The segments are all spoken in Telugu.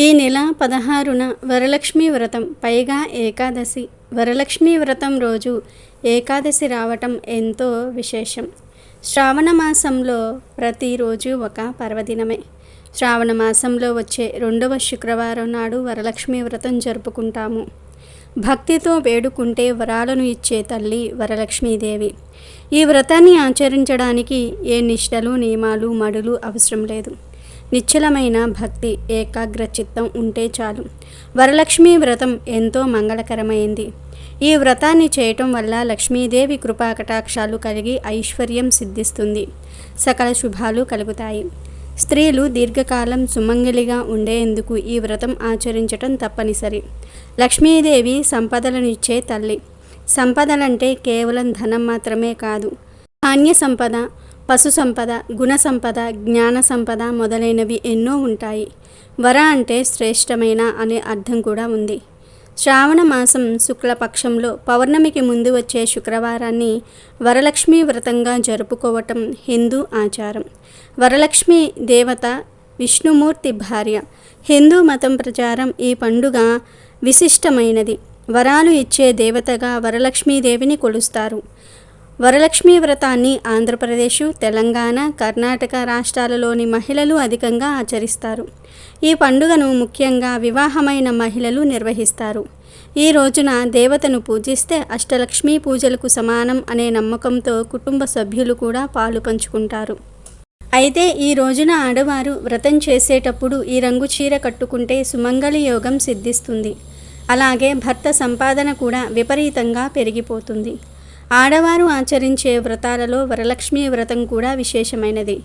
ఈ నెల పదహారున వరలక్ష్మి వ్రతం పైగా ఏకాదశి. వరలక్ష్మి వ్రతం రోజు ఏకాదశి రావటం ఎంతో విశేషం. శ్రావణ మాసంలో ప్రతిరోజు ఒక పర్వదినమే. శ్రావణ మాసంలో వచ్చే రెండవ శుక్రవారం నాడు వరలక్ష్మి వ్రతం జరుపుకుంటాము. భక్తితో వేడుకుంటే వరాలను ఇచ్చే తల్లి వరలక్ష్మీదేవి. ఈ వ్రతాన్ని ఆచరించడానికి ఏ నిష్టలు నియమాలు మడులు అవసరం లేదు. నిశ్చలమైన భక్తి ఏకాగ్ర చిత్తం ఉంటే చాలు. వరలక్ష్మీ వ్రతం ఎంతో మంగళకరమైంది. ఈ వ్రతాన్ని చేయటం వల్ల లక్ష్మీదేవి కృపా కటాక్షాలు కలిగి ఐశ్వర్యం సిద్ధిస్తుంది. సకల శుభాలు కలుగుతాయి. స్త్రీలు దీర్ఘకాలం సుమంగలిగా ఉండేందుకు ఈ వ్రతం ఆచరించటం తప్పనిసరి. లక్ష్మీదేవి సంపదలనిచ్చే తల్లి. సంపదలంటే కేవలం ధనం మాత్రమే కాదు. ధాన్య సంపద పశు సంపద గుణ సంపద జ్ఞాన సంపద మొదలైనవి ఎన్నో ఉంటాయి. వర అంటే శ్రేష్టమైన అనే అర్థం కూడా ఉంది. శ్రావణ మాసం శుక్లపక్షంలో పౌర్ణమికి ముందు వచ్చే శుక్రవారాన్ని వరలక్ష్మి వ్రతంగా జరుపుకోవటం హిందూ ఆచారం. వరలక్ష్మి దేవత విష్ణుమూర్తి భార్య. హిందూ మతం ప్రచారం ఈ పండుగ విశిష్టమైనది. వరాలు ఇచ్చే దేవతగా వరలక్ష్మీదేవిని కొలుస్తారు. వరలక్ష్మి వ్రతాన్ని ఆంధ్రప్రదేశ్ తెలంగాణ కర్ణాటక రాష్ట్రాలలోని మహిళలు అధికంగా ఆచరిస్తారు. ఈ పండుగను ముఖ్యంగా వివాహమైన మహిళలు నిర్వహిస్తారు. ఈ రోజున దేవతను పూజిస్తే అష్టలక్ష్మీ పూజలకు సమానం అనే నమ్మకంతో కుటుంబ సభ్యులు కూడా పాలు పంచుకుంటారు. అయితే ఈ రోజున ఆడవారు వ్రతం చేసేటప్పుడు ఈ రంగు చీర కట్టుకుంటే సుమంగళి యోగం సిద్ధిస్తుంది. అలాగే భర్త సంపాదన కూడా విపరీతంగా పెరిగిపోతుంది. ఆడవారు ఆచరించే వ్రతాలలో వరలక్ష్మి వ్రతం కూడా విశేషమైనది.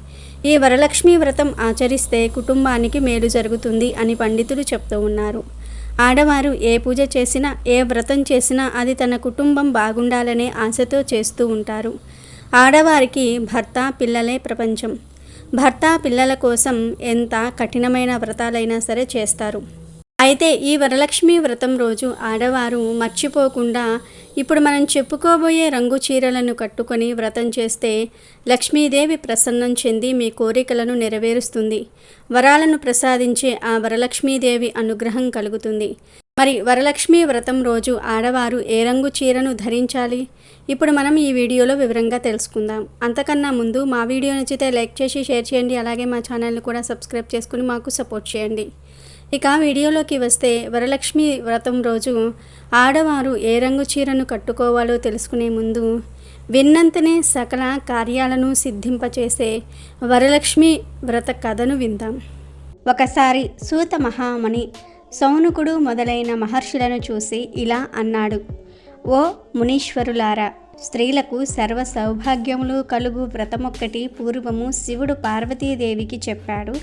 ఈ వరలక్ష్మి వ్రతం ఆచరిస్తే కుటుంబానికి మేలు జరుగుతుంది అని పండితులు చెప్తూ ఉన్నారు. ఆడవారు ఏ పూజ చేసినా ఏ వ్రతం చేసినా అది తన కుటుంబం బాగుండాలనే ఆశతో చేస్తూ ఉంటారు. ఆడవారికి భర్త పిల్లలే ప్రపంచం. భర్త పిల్లల కోసం ఎంత కఠినమైన వ్రతాలైనా సరే చేస్తారు. అయితే ఈ వరలక్ష్మి వ్రతం రోజు ఆడవారు మర్చిపోకుండా ఇప్పుడు మనం చెప్పుకోబోయే రంగు చీరలను కట్టుకొని వ్రతం చేస్తే లక్ష్మీదేవి ప్రసన్నం చెంది మీ కోరికలను నెరవేరుస్తుంది. వరాలను ప్రసాదించే ఆ వరలక్ష్మీదేవి అనుగ్రహం కలుగుతుంది. మరి వరలక్ష్మి వ్రతం రోజు ఆడవారు ఏ రంగు చీరను ధరించాలి? ఇప్పుడు మనం ఈ వీడియోలో వివరంగా తెలుసుకుందాం. అంతకన్నా ముందు మా వీడియో నచ్చితే లైక్ చేసి షేర్ చేయండి. అలాగే మా ఛానల్ని కూడా సబ్స్క్రైబ్ చేసుకుని మాకు సపోర్ట్ చేయండి. ఇక వీడియోలోకి వస్తే వరలక్ష్మి వ్రతం రోజు ఆడవారు ఏ రంగు చీరను కట్టుకోవాలో తెలుసుకునే ముందు విన్నంతనే సకల కార్యాలను సిద్ధింపచేసే వరలక్ష్మి వ్రత కథను విందాం. ఒకసారి సూత మహామణి సౌనుకుడు మొదలైన మహర్షులను చూసి ఇలా అన్నాడు ఓ మునీశ్వరులారా స్త్రీలకు సర్వ సౌభాగ్యములు కలుగు వ్రతమొక్కటి పూర్వము శివుడు పార్వతీదేవికి చెప్పాడు.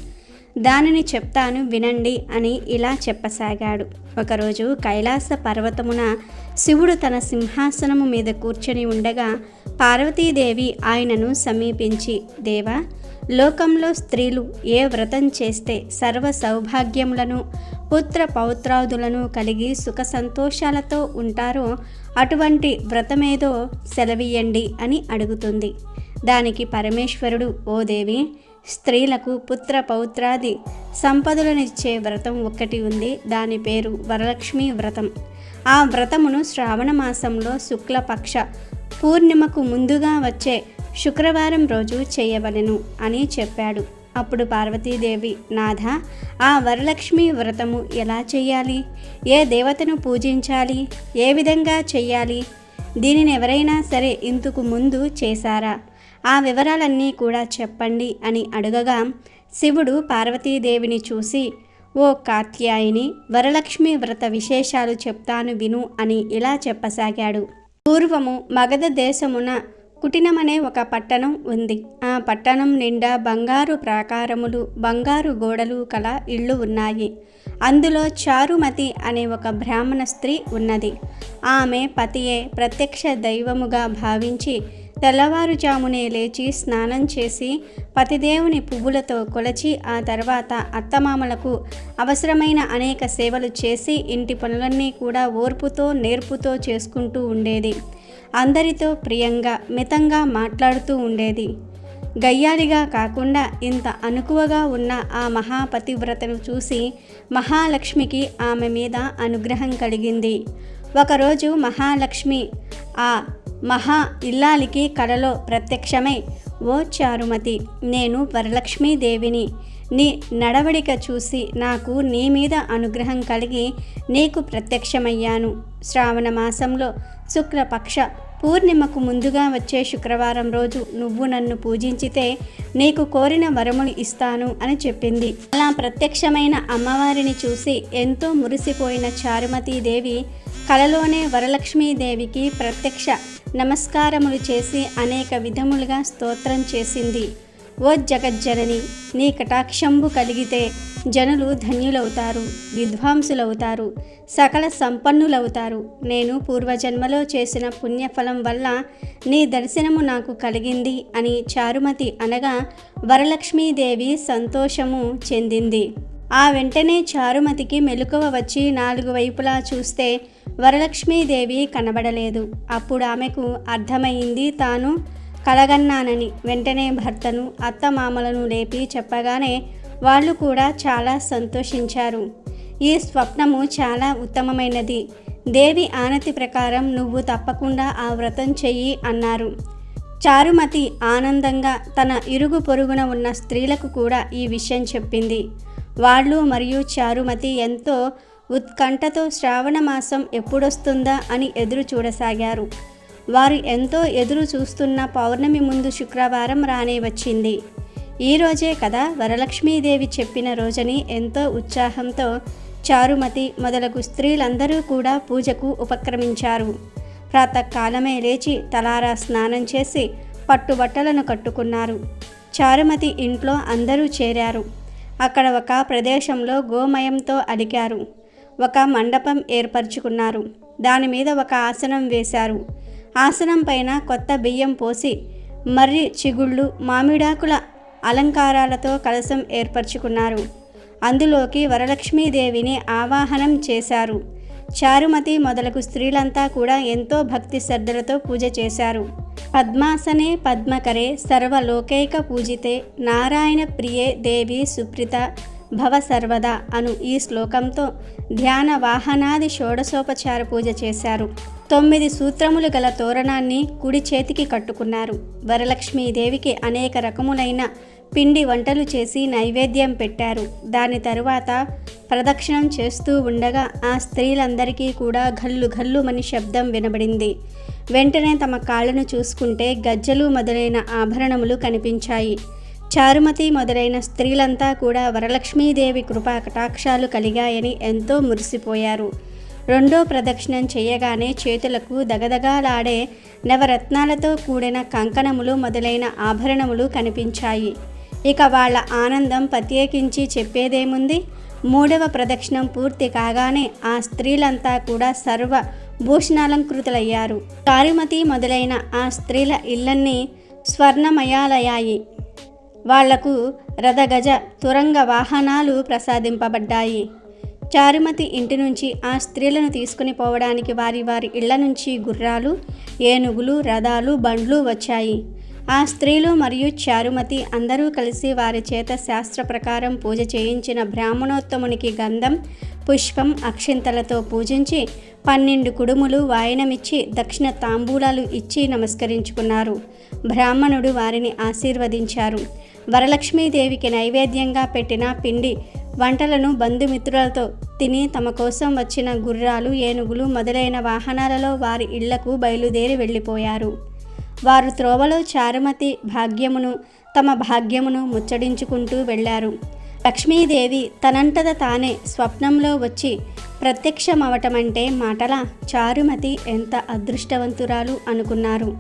దానిని చెప్తాను వినండి అని ఇలా చెప్పసాగాడు. ఒకరోజు కైలాస పర్వతమున శివుడు తన సింహాసనము మీద కూర్చొని ఉండగా పార్వతీదేవి ఆయనను సమీపించి దేవా లోకంలో స్త్రీలు ఏ వ్రతం చేస్తే సర్వ సౌభాగ్యములను పుత్ర పౌత్రాదులను కలిగి సుఖ సంతోషాలతో ఉంటారో అటువంటి వ్రతమేదో సెలవియండి అని అడుగుతుంది. దానికి పరమేశ్వరుడు ఓ దేవి స్త్రీలకు పుత్ర పౌత్రాది సంపదలనిచ్చే వ్రతం ఒక్కటి ఉంది. దాని పేరు వరలక్ష్మి వ్రతం. ఆ వ్రతమును శ్రావణ మాసంలో శుక్లపక్ష పూర్ణిమకు ముందుగా వచ్చే శుక్రవారం రోజు చేయవలెను అని చెప్పాడు. అప్పుడు పార్వతీదేవి నాథ ఆ వరలక్ష్మి వ్రతము ఎలా చెయ్యాలి? ఏ దేవతను పూజించాలి? ఏ విధంగా చెయ్యాలి? దీనిని ఎవరైనా సరే ఇంతకు ముందు చేశారా? ఆ వివరాలన్నీ కూడా చెప్పండి అని అడగగా శివుడు పార్వతీదేవిని చూసి ఓ కాత్యాయిని వరలక్ష్మి వ్రత విశేషాలు చెప్తాను విను అని ఇలా చెప్పసాగాడు. పూర్వము మగధ దేశమున కుటినమనే ఒక పట్టణం ఉంది. ఆ పట్టణం నిండా బంగారు ప్రాకారములు బంగారు గోడలు కల ఇళ్ళు ఉన్నాయి. అందులో చారుమతి అనే ఒక బ్రాహ్మణ స్త్రీ ఉన్నది. ఆమె పతియే ప్రత్యక్ష దైవముగా భావించి తెల్లవారుజామునే లేచి స్నానం చేసి పతిదేవుని పువ్వులతో కొలచి ఆ తర్వాత అత్తమామలకు అవసరమైన అనేక సేవలు చేసి ఇంటి పనులన్నీ కూడా ఓర్పుతో నేర్పుతో చేసుకుంటూ ఉండేది. అందరితో ప్రియంగా మితంగా మాట్లాడుతూ ఉండేది. గయ్యాలిగా కాకుండా ఇంత అనుకువగా ఉన్న ఆ మహాపతివ్రతను చూసి మహాలక్ష్మికి ఆమె మీద అనుగ్రహం కలిగింది. ఒకరోజు మహాలక్ష్మి ఆ మహా ఇల్లాలికి కలలో ప్రత్యక్షమై ఓ చారుమతి నేను వరలక్ష్మీదేవిని. నీ నడవడిక చూసి నాకు నీ మీద అనుగ్రహం కలిగి నీకు ప్రత్యక్షమయ్యాను. శ్రావణ మాసంలో శుక్లపక్ష పూర్ణిమకు ముందుగా వచ్చే శుక్రవారం రోజు నువ్వు నన్ను పూజించితే నీకు కోరిన వరములు ఇస్తాను అని చెప్పింది. అలా ప్రత్యక్షమైన అమ్మవారిని చూసి ఎంతో మురిసిపోయిన చారుమతీదేవి కలలోనే వరలక్ష్మీదేవికి ప్రత్యక్ష నమస్కారములు చేసి అనేక విధములుగా స్తోత్రం చేసింది. ఓ జగజ్జనని నీ కటాక్షంబు కలిగితే జనులు ధన్యులవుతారు విద్వాంసులవుతారు సకల సంపన్నులవుతారు. నేను పూర్వజన్మలో చేసిన పుణ్యఫలం వల్ల నీ దర్శనము నాకు కలిగింది అని చారుమతి అనగా వరలక్ష్మీదేవి సంతోషము చెందింది. ఆ వెంటనే చారుమతికి మెలకువ వచ్చి నాలుగు వైపులా చూస్తే వరలక్ష్మీదేవి కనబడలేదు. అప్పుడు ఆమెకు అర్థమైంది తాను కలగన్నానని. వెంటనే భర్తను అత్తమామలను లేపి చెప్పగానే వాళ్ళు కూడా చాలా సంతోషించారు. ఈ స్వప్నము చాలా ఉత్తమమైనది. దేవి ఆనతి ప్రకారం నువ్వు తప్పకుండా ఆ వ్రతం చెయ్యి అన్నారు. చారుమతి ఆనందంగా తన ఇరుగు పొరుగున ఉన్న స్త్రీలకు కూడా ఈ విషయం చెప్పింది. వాళ్ళు మరియు చారుమతి ఎంతో ఉత్కంఠతో శ్రావణ మాసం ఎప్పుడొస్తుందా అని ఎదురు చూడసాగారు. వారు ఎంతో ఎదురు చూస్తున్న పౌర్ణమి ముందు శుక్రవారం రానే వచ్చింది. ఈరోజే కదా వరలక్ష్మీదేవి చెప్పిన రోజని ఎంతో ఉత్సాహంతో చారుమతి మొదలగు స్త్రీలందరూ కూడా పూజకు ఉపక్రమించారు. ప్రాతకాలమే లేచి తలారా స్నానం చేసి పట్టుబట్టలను కట్టుకున్నారు. చారుమతి ఇంట్లో అందరూ చేరారు. అక్కడ ఒక ప్రదేశంలో గోమయంతో అడిగారు ఒక మండపం ఏర్పరచుకున్నారు. దాని మీద ఒక ఆసనం వేశారు. ఆసనం పైన కొత్త బియ్యం పోసి మర్రి చిగుళ్ళు మామిడాకుల అలంకారాలతో కలసం ఏర్పరచుకున్నారు. అందులోకి వరలక్ష్మీదేవిని ఆవాహనం చేశారు. చారుమతి మొదలగు స్త్రీలంతా కూడా ఎంతో భక్తి శ్రద్ధలతో పూజ చేశారు. పద్మాసనే పద్మకరే సర్వలోకైక పూజితే నారాయణ ప్రియే దేవి సుప్రిత భవ సర్వదా అను ఈ శ్లోకంతో ధ్యాన వాహనాది షోడశోపచార పూజ చేశారు. తొమ్మిది సూత్రములు గల తోరణాన్ని కుడి చేతికి కట్టుకున్నారు. వరలక్ష్మీదేవికి అనేక రకములైన పిండి వంటలు చేసి నైవేద్యం పెట్టారు. దాని తరువాత ప్రదక్షిణం చేస్తూ ఉండగా ఆ స్త్రీలందరికీ కూడా ఘల్లు ఘల్లుమని శబ్దం వినబడింది. వెంటనే తమ కాళ్ళను చూసుకుంటే గజ్జలు మొదలైన ఆభరణములు కనిపించాయి. చారుమతి మొదలైన స్త్రీలంతా కూడా వరలక్ష్మీదేవి కృపా కటాక్షాలు కలిగాయని ఎంతో మురిసిపోయారు. రెండో ప్రదక్షిణం చేయగానే చేతులకు దగదగాలాడే నవరత్నాలతో కూడిన కంకణములు మొదలైన ఆభరణములు కనిపించాయి. ఇక వాళ్ళ ఆనందం ప్రత్యేకించి చెప్పేదేముంది? మూడవ ప్రదక్షిణం పూర్తి కాగానే ఆ స్త్రీలంతా కూడా సర్వ భూషణాలంకృతులయ్యారు. కారుమతి మొదలైన ఆ స్త్రీల ఇళ్ళన్నీ స్వర్ణమయాలయ్యాయి వాళ్ళకు రథగజ తురంగ వాహనాలు ప్రసాదింపబడ్డాయి. చారుమతి ఇంటి నుంచి ఆ స్త్రీలను తీసుకుని పోవడానికి వారి వారి ఇళ్ళ నుంచి గుర్రాలు ఏనుగులు రథాలు బండ్లు వచ్చాయి. ఆ స్త్రీలు మరియు చారుమతి అందరూ కలిసి వారి చేత శాస్త్ర ప్రకారం పూజ చేయించిన బ్రాహ్మణోత్తమునికి గంధం పుష్పం అక్షింతలతో పూజించి పన్నెండు కుడుములు వాయనమిచ్చి దక్షిణ తాంబూలాలు ఇచ్చి నమస్కరించుకున్నారు. బ్రాహ్మణుడు వారిని ఆశీర్వదించారు. వరలక్ష్మీదేవికి నైవేద్యంగా పెట్టిన పిండి వంటలను బంధుమిత్రులతో తిని తమ కోసం వచ్చిన గుర్రాలు ఏనుగులు మొదలైన వాహనాలలో వారి ఇళ్ళకు బయలుదేరి వెళ్ళిపోయారు. వారు త్రోవలో చారుమతి భాగ్యమును తమ భాగ్యమును ముచ్చడించుకుంటూ వెళ్ళారు. లక్ష్మీదేవి తనంటద తానే స్వప్నంలో వచ్చి ప్రత్యక్షమవటమంటే మాటల చారుమతి ఎంత అదృష్టవంతురాలు అనుకున్నారు.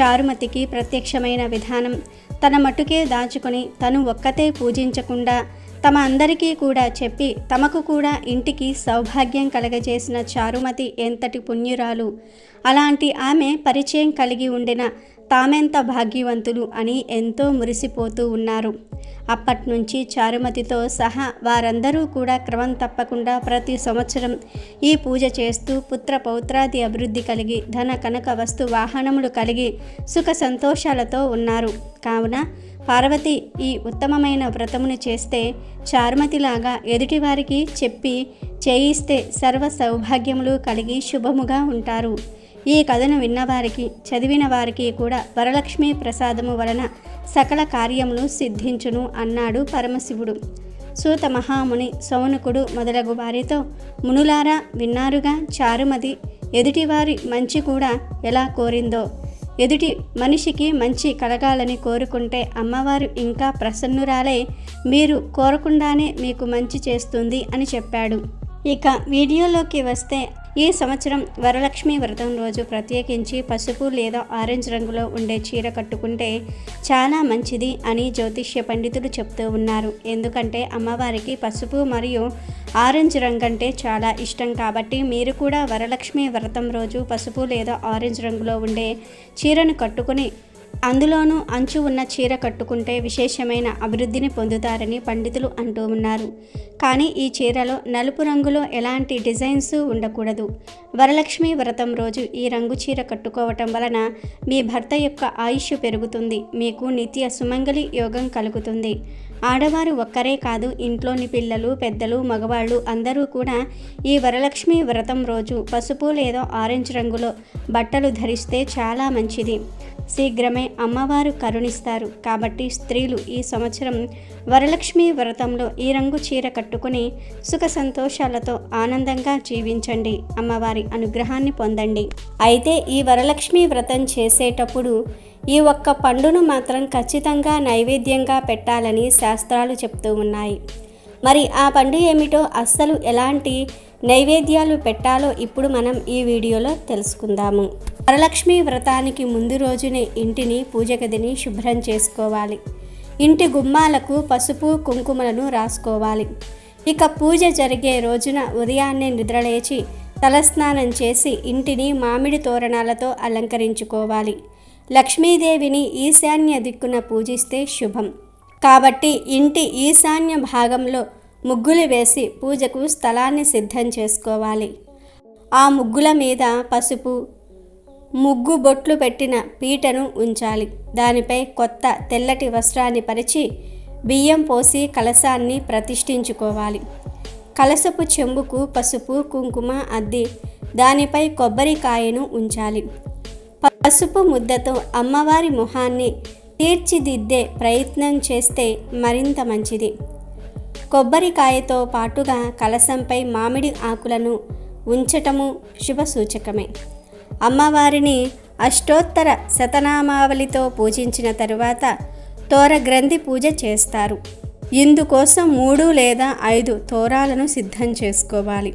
చారుమతికి ప్రత్యక్షమైన విధానం తన మటుకే దాచుకొని తను ఒక్కతే పూజించకుండా తమ అందరికీ కూడా చెప్పి తమకు కూడా ఇంటికి సౌభాగ్యం కలగజేసిన చారుమతి ఎంతటి పుణ్యురాలు. అలాంటి ఆమె పరిచయం కలిగి ఉండిన తామెంత భాగ్యవంతులు అని ఎంతో మురిసిపోతూ ఉన్నారు. అప్పటి నుంచి చారుమతితో సహా వారందరూ కూడా క్రమం తప్పకుండా ప్రతి సంవత్సరం ఈ పూజ చేస్తూ పుత్ర పౌత్రాది అభివృద్ధి కలిగి ధన కనక వస్తు వాహనములు కలిగి సుఖ సంతోషాలతో ఉన్నారు. కావున పార్వతి ఈ ఉత్తమమైన వ్రతమును చేస్తే చారుమతిలాగా ఎదుటివారికి చెప్పి చేయిస్తే సర్వ సౌభాగ్యములు కలిగి శుభముగా ఉంటారు. ఈ కథను విన్నవారికి చదివిన వారికి కూడా వరలక్ష్మి ప్రసాదము వలన సకల కార్యములు సిద్ధించును అన్నాడు పరమశివుడు. సూత మహాముని సౌనకుడు మొదలగు వారితో మునులారా విన్నారుగా? చారుమతి ఎదుటివారి మంచి కూడా ఎలా కోరిందో? ఎదుటి మనిషికి మంచి కలగాలని కోరుకుంటే అమ్మవారు ఇంకా ప్రసన్నురాలే మీరు కోరకుండానే మీకు మంచి చేస్తుంది అని చెప్పాడు. ఇక వీడియోలోకి వస్తే ఈ సంవత్సరం వరలక్ష్మి వ్రతం రోజు ప్రత్యేకించి పసుపు లేదా ఆరెంజ్ రంగులో ఉండే చీర కట్టుకుంటే చాలా మంచిది అని జ్యోతిష్య పండితులు చెప్తూ ఉన్నారు. ఎందుకంటే అమ్మవారికి పసుపు మరియు ఆరెంజ్ రంగు అంటే చాలా ఇష్టం కాబట్టి మీరు కూడా వరలక్ష్మి వ్రతం రోజు పసుపు లేదా ఆరెంజ్ రంగులో ఉండే చీరను కట్టుకుని అందులోనూ అంచు ఉన్న చీర కట్టుకుంటే విశేషమైన అభివృద్ధిని పొందుతారని పండితులు అంటూ ఉన్నారు. కానీ ఈ చీరలో నలుపు రంగులో ఎలాంటి డిజైన్స్ ఉండకూడదు. వరలక్ష్మి వ్రతం రోజు ఈ రంగు చీర కట్టుకోవటం వలన మీ భర్త యొక్క ఆయుష్ పెరుగుతుంది. మీకు నిత్య సుమంగళి యోగం కలుగుతుంది. ఆడవారు ఒక్కరే కాదు ఇంట్లోని పిల్లలు పెద్దలు మగవాళ్ళు అందరూ కూడా ఈ వరలక్ష్మి వ్రతం రోజు పసుపు లేదా ఆరెంజ్ రంగులో బట్టలు ధరిస్తే చాలా మంచిది. శీఘ్రమే అమ్మవారు కరుణిస్తారు. కాబట్టి స్త్రీలు ఈ సంవత్సరం వరలక్ష్మి వ్రతంలో ఈ రంగు చీర కట్టుకుని సుఖ సంతోషాలతో ఆనందంగా జీవించండి. అమ్మవారి అనుగ్రహాన్ని పొందండి. అయితే ఈ వరలక్ష్మి వ్రతం చేసేటప్పుడు ఈ ఒక్క పండును మాత్రం ఖచ్చితంగా నైవేద్యంగా పెట్టాలని శాస్త్రాలు చెప్తూ ఉన్నాయి. మరి ఆ పండు ఏమిటో అస్సలు ఎలాంటి నైవేద్యాలు పెట్టాలో ఇప్పుడు మనం ఈ వీడియోలో తెలుసుకుందాము. వరలక్ష్మి వ్రతానికి ముందు రోజునే ఇంటిని పూజగదిని శుభ్రం చేసుకోవాలి. ఇంటి గుమ్మాలకు పసుపు కుంకుమలను రాసుకోవాలి. ఇక పూజ జరిగే రోజున ఉదయాన్నే నిద్రలేచి తలస్నానం చేసి ఇంటిని మామిడి తోరణాలతో అలంకరించుకోవాలి. లక్ష్మీదేవిని ఈశాన్య దిక్కున పూజిస్తే శుభం. కాబట్టి ఇంటి ఈశాన్య భాగంలో ముగ్గులు వేసి పూజకు స్థలాన్ని సిద్ధం చేసుకోవాలి. ఆ ముగ్గుల మీద పసుపు ముగ్గు బొట్లు పెట్టిన పీటను ఉంచాలి. దానిపై కొత్త తెల్లటి వస్త్రాన్ని పరిచి బియ్యం పోసి కలశాన్ని ప్రతిష్ఠించుకోవాలి. కలసపు చెంబుకు పసుపు కుంకుమ అద్ది దానిపై కొబ్బరికాయను ఉంచాలి. పసుపు ముద్దతో అమ్మవారి మొహాన్ని తీర్చిదిద్దే ప్రయత్నం చేస్తే మరింత మంచిది. కొబ్బరికాయతో పాటుగా కలసంపై మామిడి ఆకులను ఉంచటము శుభ సూచకమే. అమ్మవారిని అష్టోత్తర శతనామావళితో పూజించిన తరువాత తోర గ్రంథి పూజ చేస్తారు. ఇందుకోసం మూడు లేదా ఐదు తోరాలను సిద్ధం చేసుకోవాలి.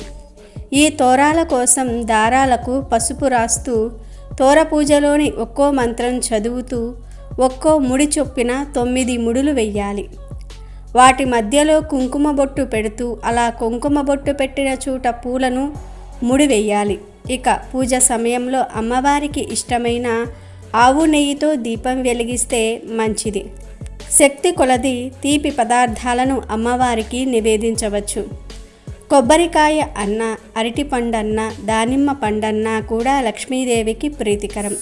ఈ తోరాల కోసం దారాలకు పసుపు రాస్తూ తోర పూజలోని ఒక్కో మంత్రం చదువుతూ ఒక్కో ముడి చొప్పిన తొమ్మిది ముడులు వెయ్యాలి. వాటి మధ్యలో కుంకుమ బొట్టు పెడుతూ అలా కుంకుమ బొట్టు పెట్టిన చోట పూలను ముడి వెయ్యాలి. ఇక పూజ సమయంలో అమ్మవారికి ఇష్టమైన ఆవు నెయ్యితో దీపం వెలిగిస్తే మంచిది. శక్తి కొలది తీపి పదార్థాలను అమ్మవారికి నివేదించవచ్చు. కొబ్బరికాయ అన్న అరటి పండన్న దానిమ్మ పండన్న కూడా లక్ష్మీదేవికి ప్రీతికరం.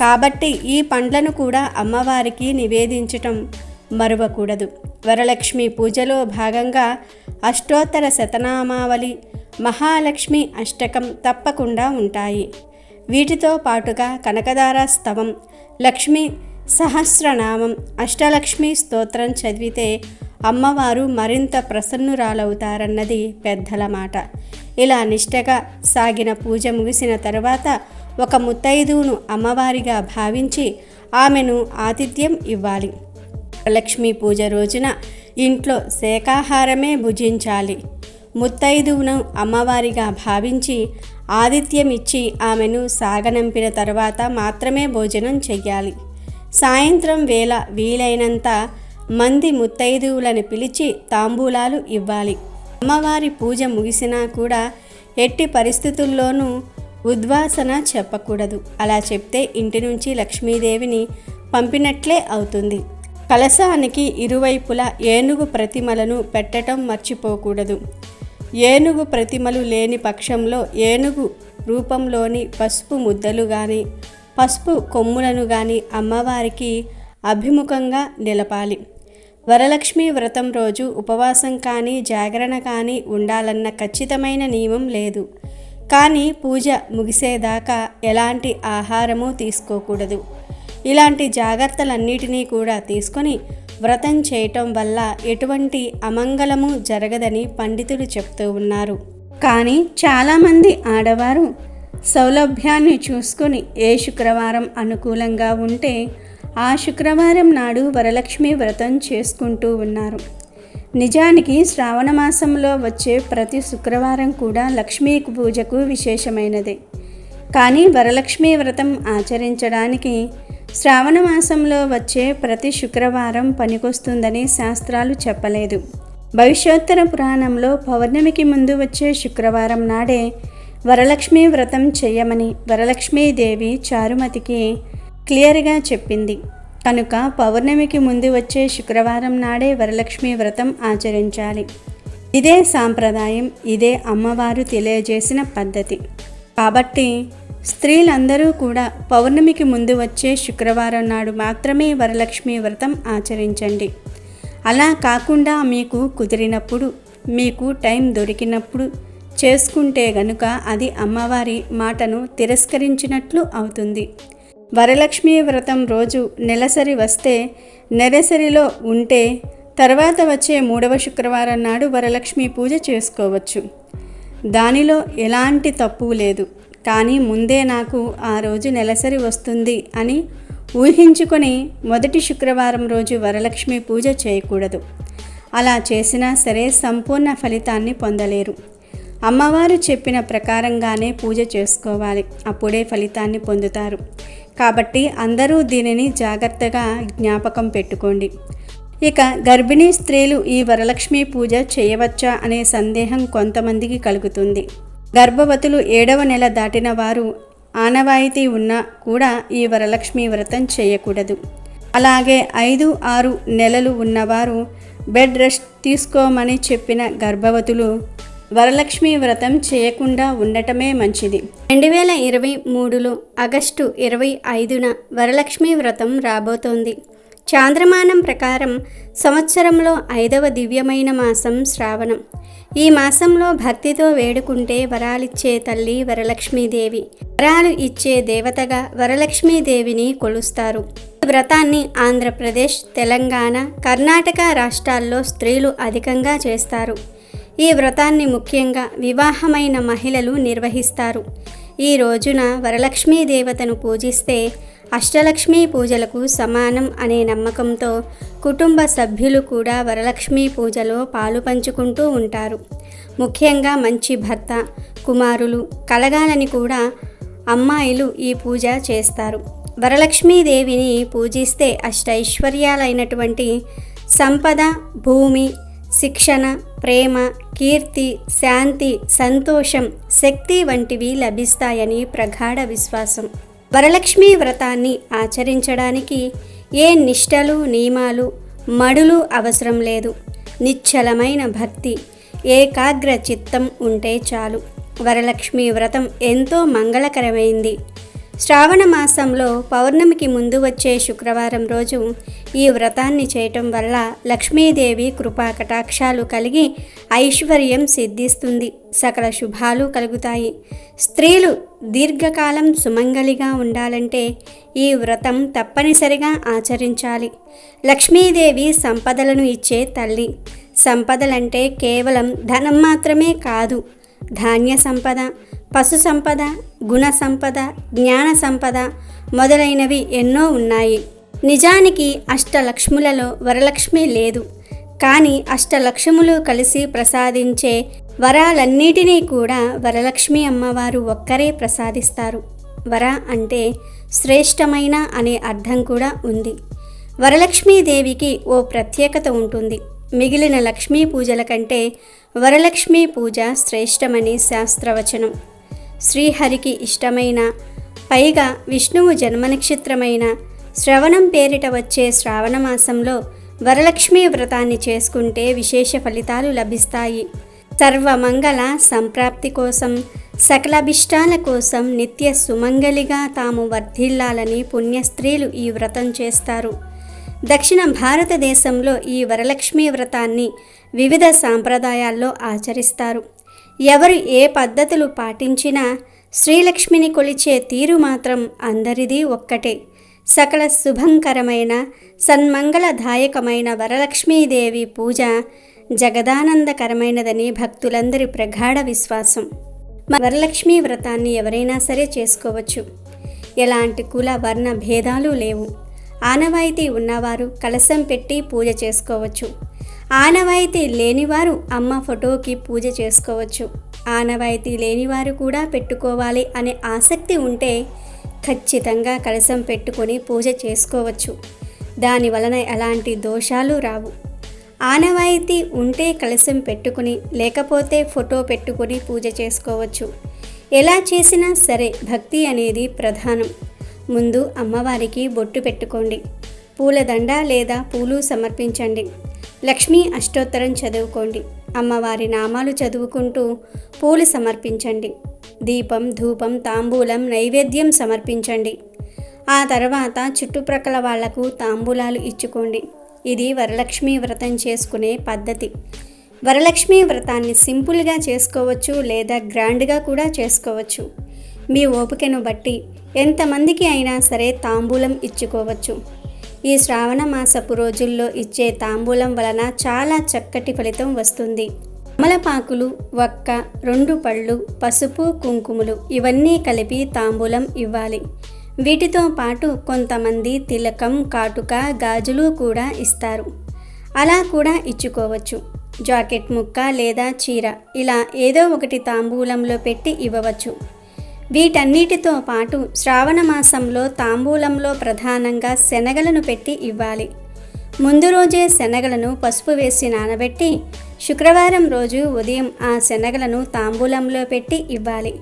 కాబట్టి ఈ పండ్లను కూడా అమ్మవారికి నివేదించటం మరువకూడదు. వరలక్ష్మి పూజలో భాగంగా అష్టోత్తర శతనామావళి మహాలక్ష్మి అష్టకం తప్పకుండా ఉంటాయి. వీటితో పాటుగా కనకదార స్తవం లక్ష్మి సహస్రనామం అష్టలక్ష్మి స్తోత్రం చదివితే అమ్మవారు మరింత ప్రసన్నురాలవుతారన్నది పెద్దల మాట. ఇలా నిష్టగా సాగిన పూజ ముగిసిన తర్వాత ఒక ముత్తైదువును అమ్మవారిగా భావించి ఆమెను ఆతిథ్యం ఇవ్వాలి. లక్ష్మీ పూజ రోజున ఇంట్లో శాకాహారమే భుజించాలి. ముత్తైదువును అమ్మవారిగా భావించి ఆతిథ్యం ఇచ్చి ఆమెను సాగనంపిన తర్వాత మాత్రమే భోజనం చెయ్యాలి. సాయంత్రం వేళ వీలైనంత మంది ముత్తైదువులను పిలిచి తాంబూలాలు ఇవ్వాలి. అమ్మవారి పూజ ముగిసినా కూడా ఎట్టి పరిస్థితుల్లోనూ ఉద్వాసన చెప్పకూడదు. అలా చెప్తే ఇంటి నుంచి లక్ష్మీదేవిని పంపినట్లే అవుతుంది. కలశానికి ఇరువైపులా ఏనుగు ప్రతిమలను పెట్టటం మర్చిపోకూడదు. ఏనుగు ప్రతిమలు లేని పక్షంలో ఏనుగు రూపంలోని పసుపు ముద్దలు కానీ పసుపు కొమ్ములను కానీ అమ్మవారికి అభిముఖంగా నిలపాలి. వరలక్ష్మి వ్రతం రోజు ఉపవాసం కానీ జాగరణ కానీ ఉండాలన్న ఖచ్చితమైన నియమం లేదు. కానీ పూజ ముగిసేదాకా ఎలాంటి ఆహారము తీసుకోకూడదు. ఇలాంటి జాగ్రత్తలన్నిటినీ కూడా తీసుకొని వ్రతం చేయటం వల్ల ఎటువంటి అమంగళము జరగదని పండితులు చెప్తూ ఉన్నారు. కానీ చాలామంది ఆడవారు సౌలభ్యాన్ని చూసుకొని ఏ శుక్రవారం అనుకూలంగా ఉంటే ఆ శుక్రవారం నాడు వరలక్ష్మి వ్రతం చేసుకుంటూ ఉన్నారు. నిజానికి శ్రావణ మాసంలో వచ్చే ప్రతి శుక్రవారం కూడా లక్ష్మీ పూజకు విశేషమైనదే. కానీ వరలక్ష్మి వ్రతం ఆచరించడానికి శ్రావణ మాసంలో వచ్చే ప్రతి శుక్రవారం పనికొస్తుందని శాస్త్రాలు చెప్పలేదు. భవిష్యోత్తర పురాణంలో పౌర్ణమికి ముందు వచ్చే శుక్రవారం నాడే వరలక్ష్మి వ్రతం చేయమని వరలక్ష్మీదేవి చారుమతికి క్లియర్గా చెప్పింది. కనుక పౌర్ణమికి ముందు వచ్చే శుక్రవారం నాడే వరలక్ష్మి వ్రతం ఆచరించాలి. ఇదే సాంప్రదాయం ఇదే అమ్మవారు తెలియజేసిన పద్ధతి. కాబట్టి స్త్రీలందరూ కూడా పౌర్ణమికి ముందు వచ్చే శుక్రవారం నాడు మాత్రమే వరలక్ష్మి వ్రతం ఆచరించండి. అలా కాకుండా మీకు కుదిరినప్పుడు మీకు టైం దొరికినప్పుడు చేసుకుంటే గనుక అది అమ్మవారి మాటను తిరస్కరించినట్లు అవుతుంది. వరలక్ష్మి వ్రతం రోజు నెలసరి వస్తే నెలసరిలో ఉంటే తర్వాత వచ్చే మూడవ శుక్రవారం నాడు వరలక్ష్మి పూజ చేసుకోవచ్చు. దానిలో ఎలాంటి తప్పు లేదు. కానీ ముందే నాకు ఆ రోజు నెలసరి వస్తుంది అని ఊహించుకొని మొదటి శుక్రవారం రోజు వరలక్ష్మి పూజ చేయకూడదు. అలా చేసినా సరే సంపూర్ణ ఫలితాన్ని పొందలేరు. అమ్మవారు చెప్పిన ప్రకారంగానే పూజ చేసుకోవాలి. అప్పుడే ఫలితాన్ని పొందుతారు. కాబట్టి అందరూ దీనిని జాగ్రత్తగా జ్ఞాపకం పెట్టుకోండి. ఇక గర్భిణీ స్త్రీలు ఈ వరలక్ష్మి పూజ చేయవచ్చా అనే సందేహం కొంతమందికి కలుగుతుంది. గర్భవతులు ఏడవ నెల దాటిన వారు ఆనవాయితీ ఉన్నా కూడా ఈ వరలక్ష్మి వ్రతం చేయకూడదు. అలాగే ఐదు ఆరు నెలలు ఉన్నవారు బెడ్ రెస్ట్ తీసుకోమని చెప్పిన గర్భవతులు వరలక్ష్మి వ్రతం చేయకుండా ఉండటమే మంచిది. రెండు వేల ఇరవై మూడులో ఆగస్టు ఇరవై ఐదున వరలక్ష్మి వ్రతం రాబోతోంది. చాంద్రమానం ప్రకారం సంవత్సరంలో ఐదవ దివ్యమైన మాసం శ్రావణం. ఈ మాసంలో భక్తితో వేడుకుంటే వరాలిచ్చే తల్లి వరలక్ష్మీదేవి. వరాలు ఇచ్చే దేవతగా వరలక్ష్మీదేవిని కొలుస్తారు. ఈ వ్రతాన్ని ఆంధ్రప్రదేశ్ తెలంగాణ కర్ణాటక రాష్ట్రాల్లో స్త్రీలు అధికంగా చేస్తారు. ఈ వ్రతాన్ని ముఖ్యంగా వివాహమైన మహిళలు నిర్వహిస్తారు. ఈ రోజున వరలక్ష్మీ దేవతను పూజిస్తే అష్టలక్ష్మీ పూజలకు సమానం అనే నమ్మకంతో కుటుంబ సభ్యులు కూడా వరలక్ష్మీ పూజలో పాలు పంచుకుంటూ ఉంటారు. ముఖ్యంగా మంచి భర్త కుమారులు కలగాలని కూడా అమ్మాయిలు ఈ పూజ చేస్తారు. వరలక్ష్మీదేవిని పూజిస్తే అష్టైశ్వర్యాలైనటువంటి సంపద భూమి శిక్షణ ప్రేమ కీర్తి శాంతి సంతోషం శక్తి వంటివి లభిస్తాయని ప్రగాఢ విశ్వాసం. వరలక్ష్మీ వ్రతాన్ని ఆచరించడానికి ఏ నిష్టలు నియమాలు మడులు అవసరం లేదు. నిశ్చలమైన భక్తి ఏకాగ్ర చిత్తం ఉంటే చాలు. వరలక్ష్మి వ్రతం ఎంతో మంగళకరమైంది. శ్రావణ మాసంలో పౌర్ణమికి ముందు వచ్చే శుక్రవారం రోజు ఈ వ్రతాన్ని చేయటం వల్ల లక్ష్మీదేవి కృపా కటాక్షాలు కలిగి ఐశ్వర్యం సిద్ధిస్తుంది. సకల శుభాలు కలుగుతాయి. స్త్రీలు దీర్ఘకాలం సుమంగలిగా ఉండాలంటే ఈ వ్రతం తప్పనిసరిగా ఆచరించాలి. లక్ష్మీదేవి సంపదలను ఇచ్చే తల్లి. సంపదలంటే కేవలం ధనం మాత్రమే కాదు ధాన్య సంపద. పశు సంపద గుణ సంపద జ్ఞాన సంపద మొదలైనవి ఎన్నో ఉన్నాయి. నిజానికి అష్టలక్ష్ములలో వరలక్ష్మి లేదు. కానీ అష్టలక్ష్ములు కలిసి ప్రసాదించే వరాలన్నిటినీ కూడా వరలక్ష్మి అమ్మవారు ఒక్కరే ప్రసాదిస్తారు. వర అంటే శ్రేష్టమైన అనే అర్థం కూడా ఉంది. వరలక్ష్మీదేవికి ఓ ప్రత్యేకత ఉంటుంది. మిగిలిన లక్ష్మీ పూజల కంటే వరలక్ష్మీ పూజ శ్రేష్టమని శాస్త్రవచనం. శ్రీహరికి ఇష్టమైన పైగా విష్ణువు జన్మనక్షత్రమైన శ్రవణం పేరిట వచ్చే శ్రావణ మాసంలో వరలక్ష్మీ వ్రతాన్ని చేసుకుంటే విశేష ఫలితాలు లభిస్తాయి. సర్వమంగళ సంప్రాప్తి కోసం సకలభిష్టాల కోసం నిత్య సుమంగలిగా తాము వర్ధిల్లాలని పుణ్యస్త్రీలు ఈ వ్రతం చేస్తారు. దక్షిణ భారతదేశంలో ఈ వరలక్ష్మీ వ్రతాన్ని వివిధ సాంప్రదాయాల్లో ఆచరిస్తారు. ఎవరు ఏ పద్ధతులు పాటించినా శ్రీలక్ష్మిని కొలిచే తీరు మాత్రం అందరిది ఒక్కటే. సకల శుభంకరమైన సన్మంగళదాయకమైన వరలక్ష్మీదేవి పూజ జగదానందకరమైనదని భక్తులందరి ప్రగాఢ విశ్వాసం. వరలక్ష్మీ వ్రతాన్ని ఎవరైనా సరే చేసుకోవచ్చు. ఎలాంటి కుల వర్ణ భేదాలు లేవు. ఆనవాయితీ ఉన్నవారు కలశం పెట్టి పూజ చేసుకోవచ్చు. ఆనవాయితీ లేనివారు అమ్మ ఫోటోకి పూజ చేసుకోవచ్చు. ఆనవాయితీ లేనివారు కూడా పెట్టుకోవాలి అనే ఆసక్తి ఉంటే ఖచ్చితంగా కలశం పెట్టుకొని పూజ చేసుకోవచ్చు. దాని వలన ఎలాంటి దోషాలు రావు. ఆనవాయితీ ఉంటే కలశం పెట్టుకుని లేకపోతే ఫోటో పెట్టుకుని పూజ చేసుకోవచ్చు. ఎలా చేసినా సరే భక్తి అనేది ప్రధానం. ముందు అమ్మవారికి బొట్టు పెట్టుకోండి. పూలదండ లేదా పూలు సమర్పించండి. లక్ష్మీ అష్టోత్తరం చదువుకోండి. అమ్మవారి నామాలు చదువుకుంటూ పూలు సమర్పించండి. దీపం ధూపం తాంబూలం నైవేద్యం సమర్పించండి. ఆ తర్వాత చుట్టుప్రక్కల వాళ్ళకు తాంబూలాలు ఇచ్చుకోండి. ఇది వరలక్ష్మి వ్రతం చేసుకునే పద్ధతి. వరలక్ష్మి వ్రతాన్ని సింపుల్గా చేసుకోవచ్చు లేదా గ్రాండ్గా కూడా చేసుకోవచ్చు. మీ ఓపికను బట్టి ఎంతమందికి అయినా సరే తాంబూలం ఇచ్చుకోవచ్చు. ఈ శ్రావణ మాసపు రోజుల్లో ఇచ్చే తాంబూలం వలన చాలా చక్కటి ఫలితం వస్తుంది. అమలపాకులు వక్క రెండు పళ్ళు పసుపు కుంకుమలు ఇవన్నీ కలిపి తాంబూలం ఇవ్వాలి. వీటితో పాటు కొంతమంది తిలకం కాటుక గాజులు కూడా ఇస్తారు. అలా కూడా ఇచ్చుకోవచ్చు. జాకెట్ ముక్క లేదా చీర ఇలా ఏదో ఒకటి తాంబూలంలో పెట్టి ఇవ్వవచ్చు. వీటన్నిటితో పాటు శ్రావణ మాసంలో తాంబూలంలో ప్రధానంగా శనగలను పెట్టి ఇవ్వాలి. ముందు రోజే శనగలను పసుపు వేసి నానబెట్టి శుక్రవారం రోజు ఉదయం ఆ శనగలను తాంబూలంలో పెట్టి ఇవ్వాలి.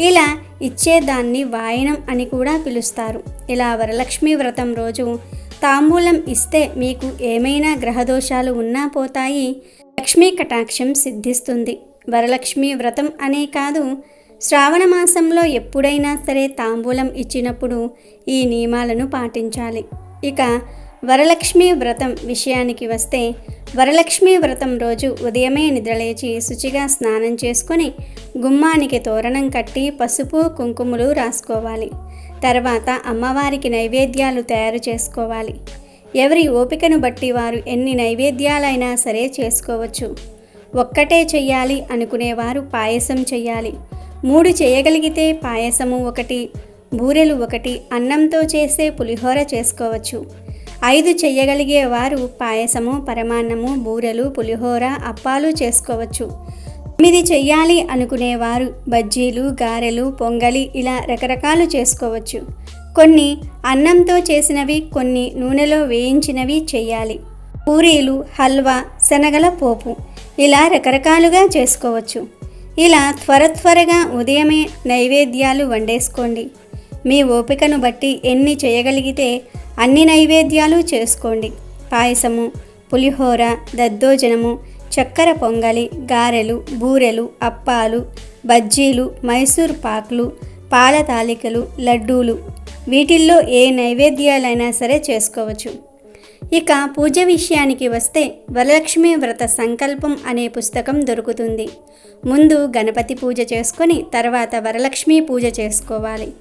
ఇలా ఇచ్చేదాన్ని వాయనం అని కూడా పిలుస్తారు. ఇలా వరలక్ష్మి వ్రతం రోజు తాంబూలం ఇస్తే మీకు ఏమైనా గ్రహదోషాలు ఉన్నా పోతాయి. లక్ష్మీ కటాక్షం సిద్ధిస్తుంది. వరలక్ష్మి వ్రతం అనే కాదు శ్రావణ మాసంలో ఎప్పుడైనా సరే తాంబూలం ఇచ్చినప్పుడు ఈ నియమాలను పాటించాలి. ఇక వరలక్ష్మి వ్రతం విషయానికి వస్తే వరలక్ష్మి వ్రతం రోజు ఉదయమే నిద్రలేచి శుచిగా స్నానం చేసుకొని గుమ్మానికి తోరణం కట్టి పసుపు కుంకుమలు రాసుకోవాలి. తర్వాత అమ్మవారికి నైవేద్యాలు తయారు చేసుకోవాలి. ఎవరి ఓపికను బట్టి వారు ఎన్ని నైవేద్యాలైనా సరే చేసుకోవచ్చు. ఒక్కటే చెయ్యాలి అనుకునేవారు పాయసం చెయ్యాలి. మూడు చేయగలిగితే పాయసము ఒకటి బూరెలు ఒకటి అన్నంతో చేసే పులిహోర చేసుకోవచ్చు. ఐదు చెయ్యగలిగే వారు పాయసము పరమాన్నము బూరెలు పులిహోర అప్పాలు చేసుకోవచ్చు. తొమ్మిది చెయ్యాలి అనుకునేవారు బజ్జీలు గారెలు పొంగలి ఇలా రకరకాలు చేసుకోవచ్చు. కొన్ని అన్నంతో చేసినవి కొన్ని నూనెలో వేయించినవి చెయ్యాలి. పూరీలు హల్వా శనగల పోపు ఇలా రకరకాలుగా చేసుకోవచ్చు. ఇలా త్వర త్వరగా ఉదయమే నైవేద్యాలు వండేసుకోండి. మీ ఓపికను బట్టి ఎన్ని చేయగలిగితే అన్ని నైవేద్యాలు చేసుకోండి. పాయసము పులిహోర దద్దోజనము చక్కెర పొంగలి గారెలు బూరెలు అప్పాలు బజ్జీలు మైసూర్ పాకులు పాల తాలికలు లడ్డూలు. వీటిల్లో ఏ నైవేద్యాలైనా సరే చేసుకోవచ్చు. ఇక పూజ విషయానికి వస్తే వరలక్ష్మి వ్రత సంకల్పం అనే పుస్తకం దొరుకుతుంది. ముందు గణపతి పూజ చేసుకొని తర్వాత వరలక్ష్మి పూజ చేసుకోవాలి.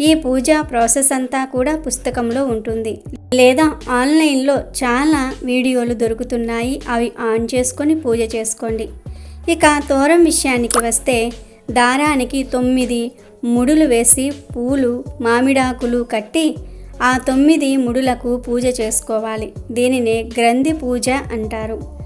ఈ పూజ ప్రాసెస్ అంతా కూడా పుస్తకంలో ఉంటుంది. లేదా ఆన్లైన్లో చాలా వీడియోలు దొరుకుతున్నాయి. అవి ఆన్ చేసుకొని పూజ చేసుకోండి. ఇక తోరం విషయానికి వస్తే దారానికి తొమ్మిది ముడులు వేసి పూలు మామిడాకులు కట్టి ఆ తొమ్మిది ముడులకు పూజ చేసుకోవాలి. దీనినే గ్రంథి పూజ అంటారు.